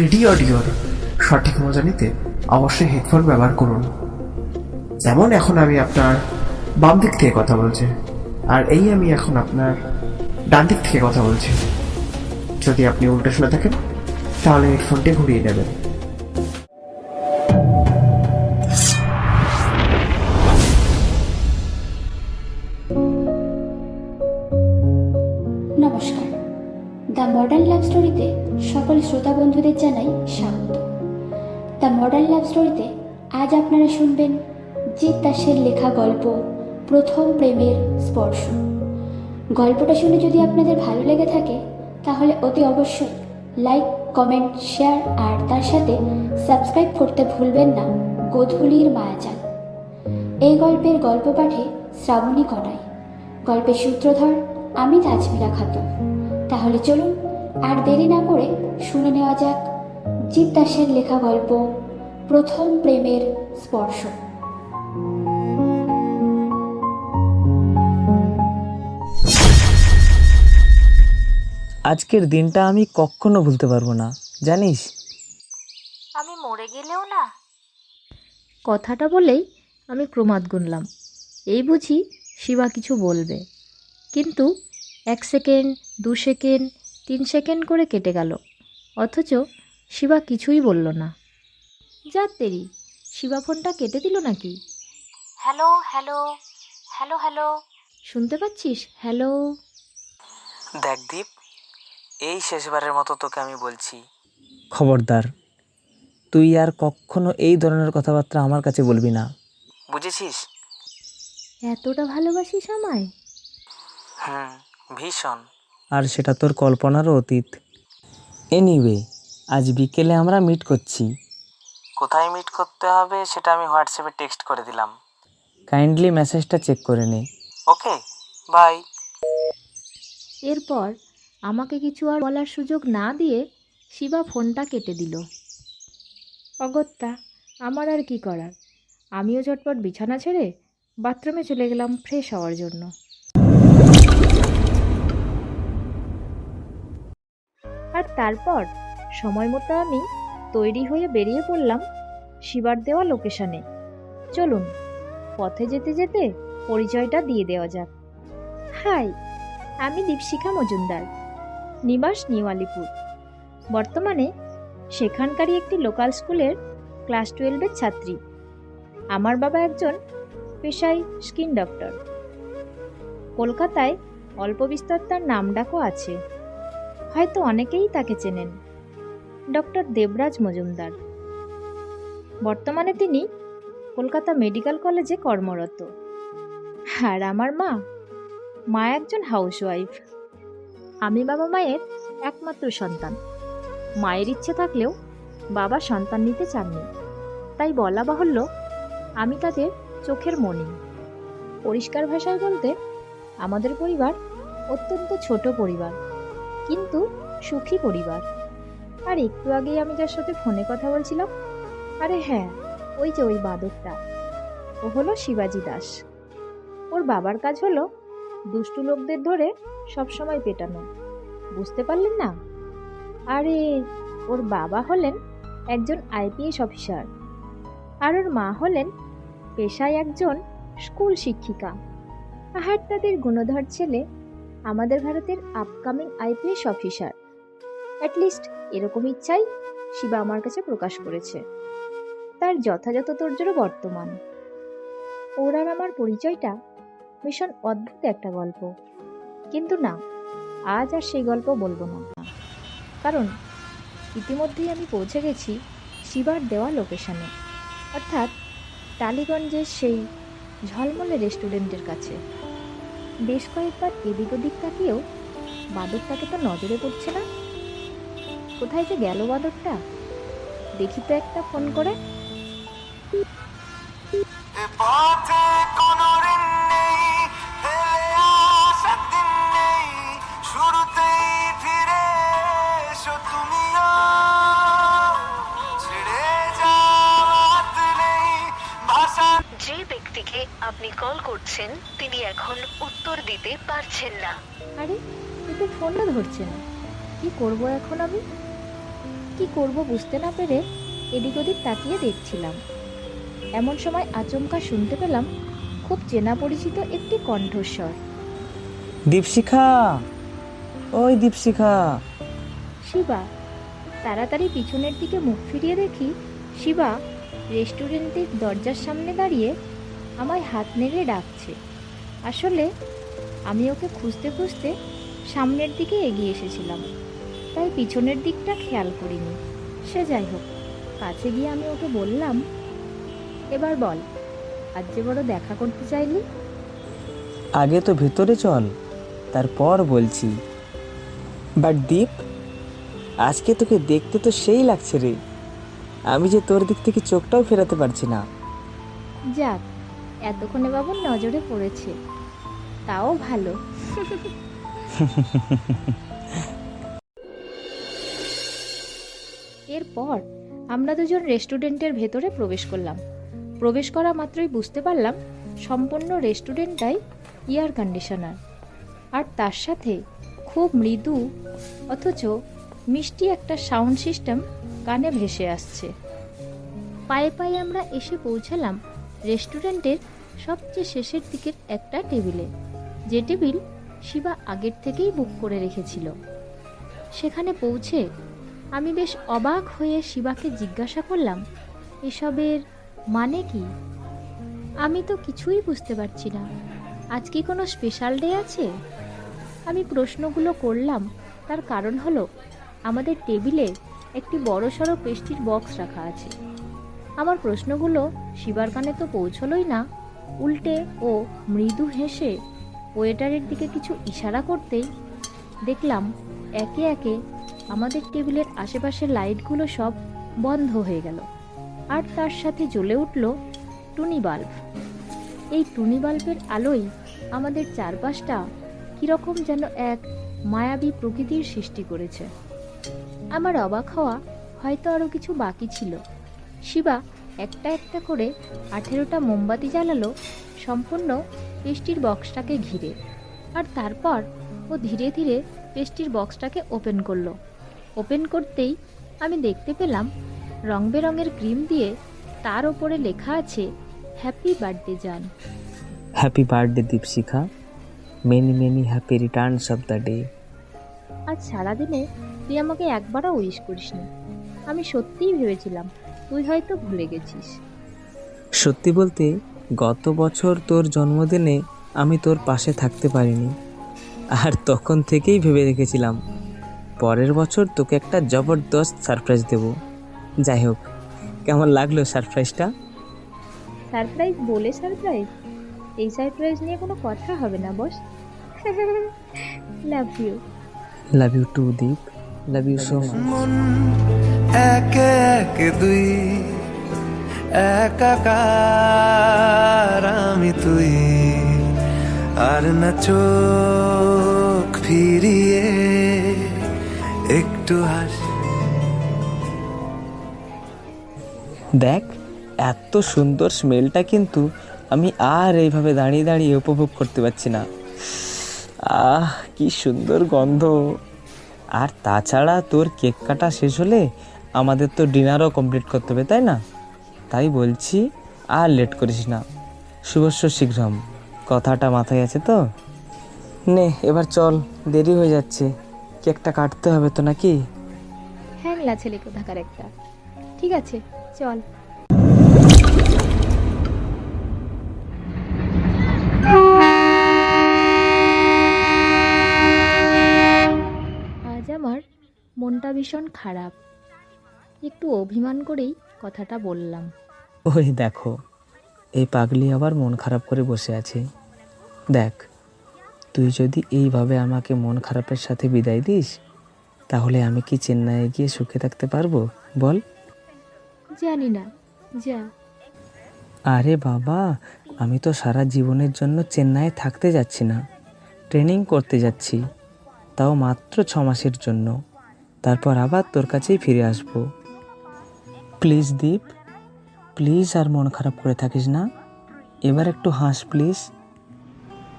Three D অডিওর সঠিক মজা নিতে অবশ্যই হেডফোন ব্যবহার করুন। যেমন এখন আমি আপনার বাম দিক থেকে কথা বলছি, আর এই আমি এখন আপনার ডান দিক থেকে কথা বলছি। যদি আপনি উল্টো শুনে থাকেন, তাহলে হেডফোনটি ঘুরিয়ে নেবেন। নমস্কার। দ্য মডার্ন লাভ স্টোরিতে সকল শ্রোতা বন্ধুদের জানাই স্বাগত। দ্য মডার্ন লাভ স্টোরিতে আজ আপনারা শুনবেন জিৎ দাসের লেখা গল্প, প্রথম প্রেমের স্পর্শ। গল্পটা শুনে যদি আপনাদের ভালো লেগে থাকে, তাহলে অতি অবশ্যই লাইক, কমেন্ট, শেয়ার আর তার সাথে সাবস্ক্রাইব করতে ভুলবেন না, গোধূলির মায়াজাল। এই গল্পের গল্প পাঠে শ্রাবণী কনাই গল্পের সূত্রধর আমি তাজমিরা খাতুন। তাহলে চলুন আর দেরি না করে শুনে নেওয়া যাক জিৎ দাসের লেখা গল্প প্রথম প্রেমের স্পর্শ। আজকের দিনটা আমি কখনো ভুলতে পারব না জানিস? আমি মরে গেলেও না। কথাটা বলেই আমি ক্রমাদ গুনলাম। এই বুঝি শিবা কিছু বলবে। কিন্তু এক সেকেন্ড দু সেকেন্ড তিন সেকেন্ড করে কেটে গেল। অথচ শিবা কিছুই বলল না। যা তেরি শিবা ফোনটা কেটে দিল নাকি? Hello hello hello hello. শুনতে পাচ্ছিস? হ্যালো। দেখ দীপ এই শেষবারের মতো তোকে আমি বলছি। খবরদার তুই আর কখনো এই ধরনের কথাবার্তা আমার কাছে বলবি না। বুঝেছিস? এতটা ভালোবাসিস আমায়? হুম ভীষণ। আর সেটা তোর কল্পনারও অতীত। এনিওয়ে আজ বিকেলে আমরা মিট করছি। কোথায় মিট করতে হবে সেটা আমি হোয়াটসঅ্যাপে টেক্সট করে দিলাম। কাইন্ডলি মেসেজটা চেক করে নে। ওকে বাই এরপর আমাকে কিছু আর বলার সুযোগ না দিয়ে শিবা ফোনটা কেটে দিল। অগত্যা আমার আর কি করার? আমিও ঝটপট বিছানা ছেড়ে বাথরুমে চলে গেলাম ফ্রেশ হওয়ার জন্য। আর তারপর সময় মতো আমি তৈরি হয়ে বেরিয়ে পড়লাম শিবার দেওয়া লোকেশনে। চলুন, পথে যেতে যেতে পরিচয়টা দিয়ে দেওয়া যাক। হাই, আমি দীপশিখা মজুমদার, নিবাস নিউ আলিপুর। বর্তমানে সেখানকারই একটি লোকাল স্কুলের ক্লাস টুয়েলভের ছাত্রী। আমার বাবা একজন পেশায় স্কিন ডক্টর। কলকাতায় অল্প বিস্তর তার নামডাকও আছে। হয়তো অনেকেই তাকে চেনেন। ডক্টর দেবরাজ মজুমদার। বর্তমানে তিনি কলকাতা মেডিকেল কলেজে কর্মরত। আর আমার মা মা একজন হাউসওয়াইফ। আমি বাবা মায়ের একমাত্র সন্তান। মায়ের ইচ্ছে থাকলেও বাবা সন্তান নিতে চাননি। তাই বলা বাহুল্য, আমি তাদের চোখের মণি। পরিষ্কার ভাষায় বলতে, আমাদের পরিবার অত্যন্ত ছোট পরিবার। কিন্তু সুখী পরিবার। আর একটু আগেই আমি যার সাথে ফোনে কথা বলছিলাম, আরে হ্যাঁ ওই যে ওই বাদকটা ও হলো শিবাজি দাস। ওর বাবার কাজ হলো দুষ্টু লোকদের ধরে সবসময় পেটানো, বুঝতে পারলেন না? আরে, ওর বাবা হলেন একজন আইপিএস অফিসার, আর ওর মা হলেন পেশায় একজন স্কুল শিক্ষিকা। আর তাদের গুণধর ছেলে আমাদের ভারতের আপকামিং আইপিএস অফিসার অ্যাটলিস্ট এরকম ইচ্ছাই শিবা আমার কাছে প্রকাশ করেছে। তার যথাযথ তোরজোরও বর্তমান। ওর আর আমার পরিচয়টা ভীষণ অদ্ভুত একটা গল্প। কিন্তু না, আজ আর সেই গল্প বলব না। কারণ, ইতিমধ্যেই আমি পৌঁছে গেছি শিবার দেওয়া লোকেশনে অর্থাৎ টালিগঞ্জের সেই ঝলমলে রেস্টুরেন্টের কাছে। বেশ কয়েকবার এদিক ওদিক তাকিয়েও বাদরটাকে তো নজরে পড়ছে না। কোথায় যে গেল বাদরটা? দেখি তো একটা ফোন করে। করছেন তিনি এখন উত্তর দিতে পারছেন না। আরে এ তো ফোনটা ধরছে না। কি করব এখন আমি? কি করব বুঝতে না পেরে এদিক ওদিক তাকিয়ে দেখছিলাম। এমন সময় আচমকা শুনতে পেলাম খুব চেনা পরিচিত একটি কণ্ঠস্বর। দীপশিখা! ওই দীপশিখা! শিবা তাড়াতাড়ি পিছনের দিকে মুখ ফিরিয়ে দেখি শিবা রেস্টুরেন্টের দরজার সামনে দাঁড়িয়ে আমায় হাত নেড়ে ডাকছে। আসলে আমি ওকে খুঁজতে খুঁজতে সামনের দিকে এগিয়ে এসেছিলাম তাই পিছনের দিকটা খেয়াল করিনি। সে যাই হোক কাছে গিয়ে আমি ওকে বললাম এবার বল আজ যে বড় দেখা করতে চাইলি? আগে তো ভেতরে চল তারপর বলছি। বাট দীপ আজকে তোকে দেখতে তো সেই লাগছে রে। আমি যে তোর দিক থেকে চোখটাও ফেরাতে পারছি না। যাক এতক্ষণে বাবুর নজরে পড়েছে। তাও ভালো। এরপর আমরা দুজন রেস্টুরেন্টের ভেতরে প্রবেশ করলাম। প্রবেশ করা মাত্রই বুঝতে পারলাম সম্পূর্ণ রেস্টুরেন্টটাই এয়ার কন্ডিশনার। আর তার সাথে খুব মৃদু অথচ মিষ্টি একটা সাউন্ড সিস্টেম কানে ভেসে আসছে। পায়ে পায়ে আমরা এসে পৌঁছালাম রেস্টুরেন্টের সবচেয়ে শেষের দিকের একটা টেবিলে, যে টেবিল শিবা আগের থেকেই বুক করে রেখেছিল। সেখানে পৌঁছে আমি বেশ অবাক হয়ে শিবাকে জিজ্ঞাসা করলাম, এসবের মানে কি? আমি তো কিছুই বুঝতে পারছি না। আজ কি কোনো স্পেশাল ডে আছে? আমি প্রশ্নগুলো করলাম, তার কারণ হলো, আমাদের টেবিলে একটি বড়সড় পেস্টির বক্স রাখা আছে। আমার প্রশ্নগুলো শিবার কানে তো পৌঁছলোই না। উল্টে ও মৃদু হেসে ওয়েটারের দিকে কিছু ইশারা করতেই দেখলাম একে একে আমাদের টেবিলের আশেপাশের লাইটগুলো সব বন্ধ হয়ে গেল আর তার সাথে জ্বলে উঠল টুনি বাল্ব। এই টুনি বাল্বের আলোয় আমাদের চারপাশটা কীরকম যেন এক মায়াবী প্রকৃতির সৃষ্টি করেছে। আমার অবাক হওয়া হয়তো আরও কিছু বাকি ছিল। শিবা একটা একটা করে আঠেরোটা মোমবাতি জ্বালালো সম্পূর্ণ পেস্টির বক্সটাকে ঘিরে। আর তারপর ও ধীরে ধীরে পেস্টির বক্সটাকে ওপেন করল। ওপেন করতেই আমি দেখতে পেলাম রং বেরঙের ক্রিম দিয়ে তার ওপরে লেখা আছে হ্যাপি বার্থডে জান happy birthday Dipshikha many many happy returns of the day আজ সারাদিনে তুই আমাকে একবারও উইশ করিসনি। আমি সত্যিই ভেবেছিলাম তুই হয়তো ভুলে গেছিস। সত্যি বলতে গত বছর তোর জন্মদিনে আমি তোর পাশে থাকতে পারিনি। আর তখন থেকেই ভেবে রেখেছিলাম পরের বছর তোকে একটা জবরদস্ত সারপ্রাইজ দেব। যাই হোক কেমন লাগল সারপ্রাইজটা? সারপ্রাইজ বলে সারপ্রাইজ? এই সারপ্রাইজ নিয়ে কোনো কথা হবে না boss. Love you love you too Deep love you so much একে একে দুই, একাকার আমি তুই। আর না চোখ ফিরিয়ে একটু হাসি। দেখ, এত সুন্দর স্মেলটা কিন্তু আমি আর এইভাবে দাঁড়িয়ে দাঁড়িয়ে উপভোগ করতে পারছি না। আহ, কি সুন্দর গন্ধ। আর তাছাড়া তোর কেক কাটা শেষ হলে আমাদের তো ডিনারও কমপ্লিট করতে হবে, তাই না? তাই বলছি, আর লেট করিস না। শুভস্য শীঘ্রম। কথাটা মাথায় আছে তো? নে, এবার চল, দেরি হয়ে যাচ্ছে। কেকটা কাটতে হবে তো নাকি? হ্যাংলা ছেলে কোথাকার একটা। ঠিক আছে, চল। আজ আমার মনটা ভীষণ খারাপ। একটু অভিমান করেই কথাটা বললাম। ওই দেখো এই পাগলি আবার মন খারাপ করে বসে আছে। দেখ তুই যদি এইভাবে আমাকে মন খারাপের সাথে বিদায় দিস তাহলে আমি কি চেন্নাইয়ে গিয়ে সুখে থাকতে পারব? বল। জানি না যা। আরে বাবা আমি তো সারা জীবনের জন্য চেন্নাইয়ে থাকতে যাচ্ছি না ট্রেনিং করতে যাচ্ছি তাও মাত্র ছ মাসের জন্য। তারপর আবার তোর কাছেই ফিরে আসব। প্লিজ দীপ প্লিজ আর মন খারাপ করে থাকিস না। এবার একটু হাস প্লিজ।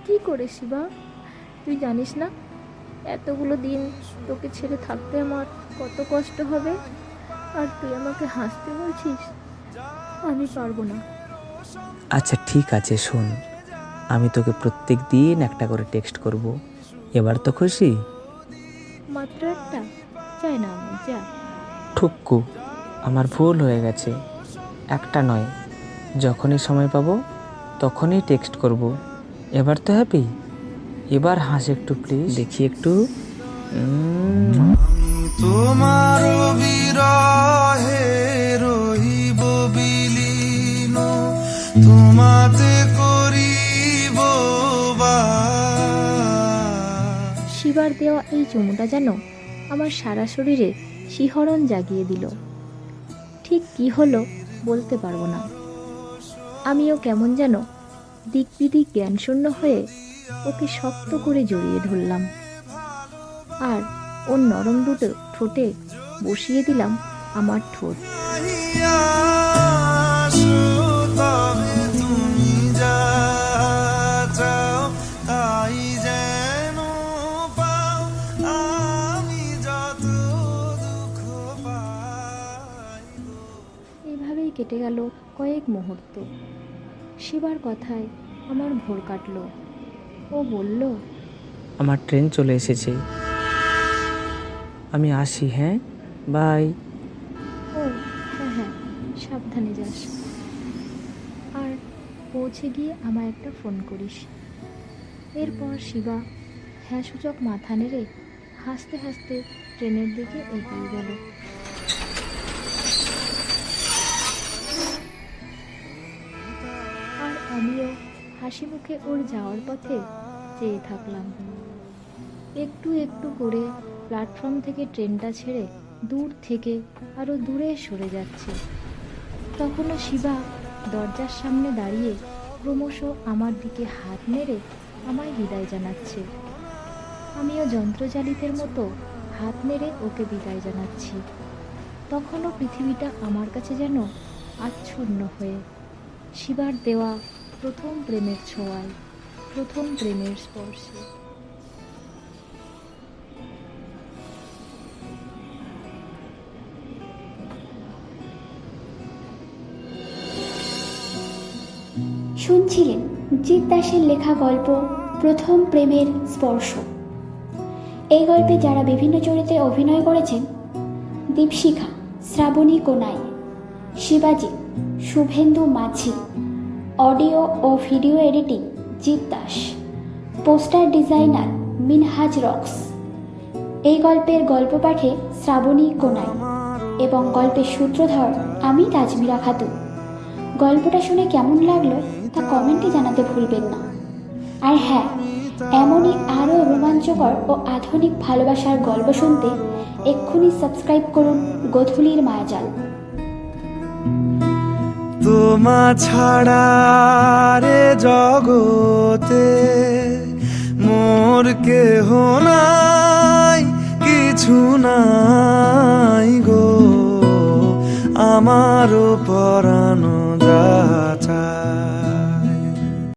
কি করে শিবা? তুই জানিস না এতগুলো দিন তোকে ছেড়ে থাকতে আমার কত কষ্ট হবে? আর তুই আমাকে হাসতে বলছিস? আমি পারব না। আচ্ছা ঠিক আছে শোন। আমি তোকে প্রত্যেক দিন একটা করে টেক্সট করব। এবার তো খুশি? মাত্র একটা? চাই না আমি যা। ঠুক্কু। আমার ভুল হয়ে গেছে। একটা নয়। যখনই সময় পাবো তখনই টেক্সট করব। এবার তো হ্যাপি এবার হাস একটু প্লিজ দেখি একটু। তোমার বিরহে রহিব বিলীন। তোমাতে করিব শিবার দেওয়া এই চুমুটা যেন আমার সারা শরীরে শিহরণ জাগিয়ে দিল। ঠিক কি হলো বলতে পারব না। আমিও কেমন যেন দিক বিদিক জ্ঞানশূন্য হয়ে ওকে শক্ত করে জড়িয়ে ধরলাম। আর ওর নরম দুটো ঠোঁটে বসিয়ে দিলাম আমার ঠোঁট। গেল কয়েক মুহূর্ত। শিবার কথায় আমার ভোর কাটলো। ও বলল আমার ট্রেন চলে এসেছে। আমি আসি হ্যাঁ? বাই। ও হ্যাঁ হ্যাঁ সাবধানে যাস। আর পৌঁছে গিয়ে আমায় একটা ফোন করিস। এরপর শিবা হ্যাঁ সূচক মাথা নেড়ে হাসতে হাসতে ট্রেনের দিকে এগিয়ে গেল। আমিও হাসি মুখে ওর যাওয়ার পথে চেয়ে থাকলাম। একটু একটু করে প্ল্যাটফর্ম থেকে ট্রেনটা ছেড়ে দূর থেকে আরও দূরে সরে যাচ্ছে। তখনও শিবা দরজার সামনে দাঁড়িয়ে ক্রমশ আমার দিকে হাত মেরে আমায় বিদায় জানাচ্ছে। আমিও যন্ত্রচালিতের মতো হাত মেরে ওকে বিদায় জানাচ্ছি। তখনও পৃথিবীটা আমার কাছে যেন আচ্ছন্ন হয়ে শিবার দেওয়া প্রথম প্রেমের ছোঁয়ায়, প্রথম প্রেমের স্পর্শে। শুনছিলেন জিৎ দাসের লেখা গল্প প্রথম প্রেমের স্পর্শ। এই গল্পে যারা বিভিন্ন চরিত্রে অভিনয় করেছেন, দীপশিখা, শ্রাবণী কোনাই শিবাজি, শুভেন্দু মাঝি অডিও ও video editing Jit Das. Poster designer Minhaj rocks. এই গল্পের গল্প পাঠে শ্রাবণী কোনাই এবং গল্পের সূত্রধর আমি তাজমিরা খাতুন। গল্পটা শুনে কেমন লাগল তা কমেন্টে জানাতে ভুলবেন না। আর হ্যাঁ এমনই আরও রোমাঞ্চকর ও আধুনিক ভালোবাসার গল্প শুনতে এক্ষুনি সাবস্ক্রাইব করুন গোধূলির মায়াজাল। তোমা ছাড়া রে জগতে মোর কেহ নাই কিছু নাই গো। আমার পরানো যাচা